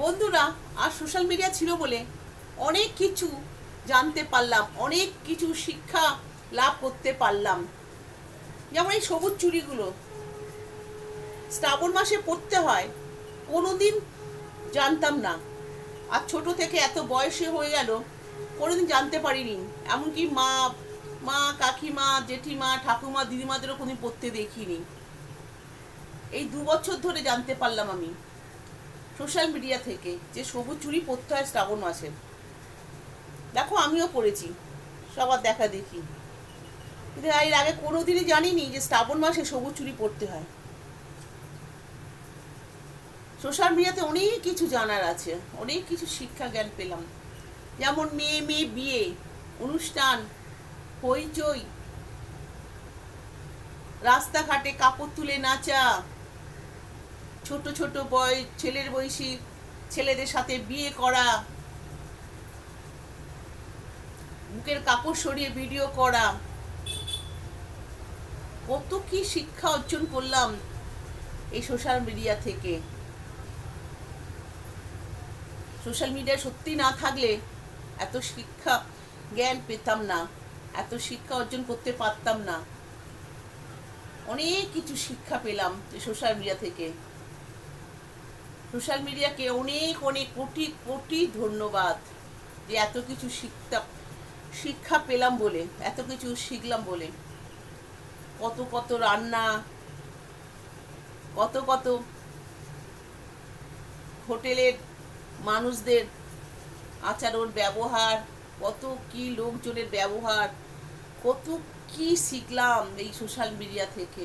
বন্ধুরা, আর social media ছিল বলে অনেক কিছু জানতে পারলাম, অনেক কিছু শিক্ষা লাভ করতে পারলাম। যেমন এই সবুজ চুরিগুলো শ্রাবণ মাসে পড়তে হয়, কোনোদিন জানতাম না। আর ছোট থেকে এত বয়সে হয়ে গেল, কোনোদিন জানতে পারিনি। এমনকি মা মা, কাকিমা, জেঠিমা, ঠাকুমা, দিদিমাদেরও কোনোদিন পড়তে দেখিনি। এই দু বছর ধরে জানতে পারলাম আমি। সোশ্যাল মিডিয়া থেকে যে সবুজ চুড়ি পরতে হয় শ্রাবণ মাসে। দেখো আমিও পড়েছি, সবার দেখা দেখি। কিন্তু এর আগে কোনো কোনোদিনই জানিনি যে শ্রাবণ মাসে সবুজ চুড়ি পরতে হয়। সোশ্যাল মিডিয়াতে অনেক কিছু জানার আছে, অনেক কিছু শিক্ষা জ্ঞান পেলাম। যেমন মেয়ে মেয়ে বিয়ে, অনুষ্ঠান, হইচই, রাস্তাঘাটে কাপড় তুলে নাচা ছোট ছোট বয়, ছেলের বয়সী ছেলেদের সাথে বিয়ে করা, বুকের কাপড় সরিয়ে ভিডিও করা, কত কি শিক্ষা অর্জন করলাম এই সোশ্যাল মিডিয়া থেকে। সোশ্যাল মিডিয়া সত্যি না থাকলে এত শিক্ষা জ্ঞান পেতাম না, এত শিক্ষা অর্জন করতে পারতাম না। অনেক কিছু শিক্ষা পেলাম সোশ্যাল মিডিয়া থেকে। সোশ্যাল মিডিয়াকে অনেক অনেক কোটি কোটি ধন্যবাদ যে এত কিছু শিখতাম শিক্ষা পেলাম বলে, এত কিছু শিখলাম বলে। কত কত রান্না, কত কত হোটেলের মানুষদের আচরণ, ব্যবহার, কত কি লোকজনের ব্যবহার, কত কি শিখলাম এই সোশ্যাল মিডিয়া থেকে।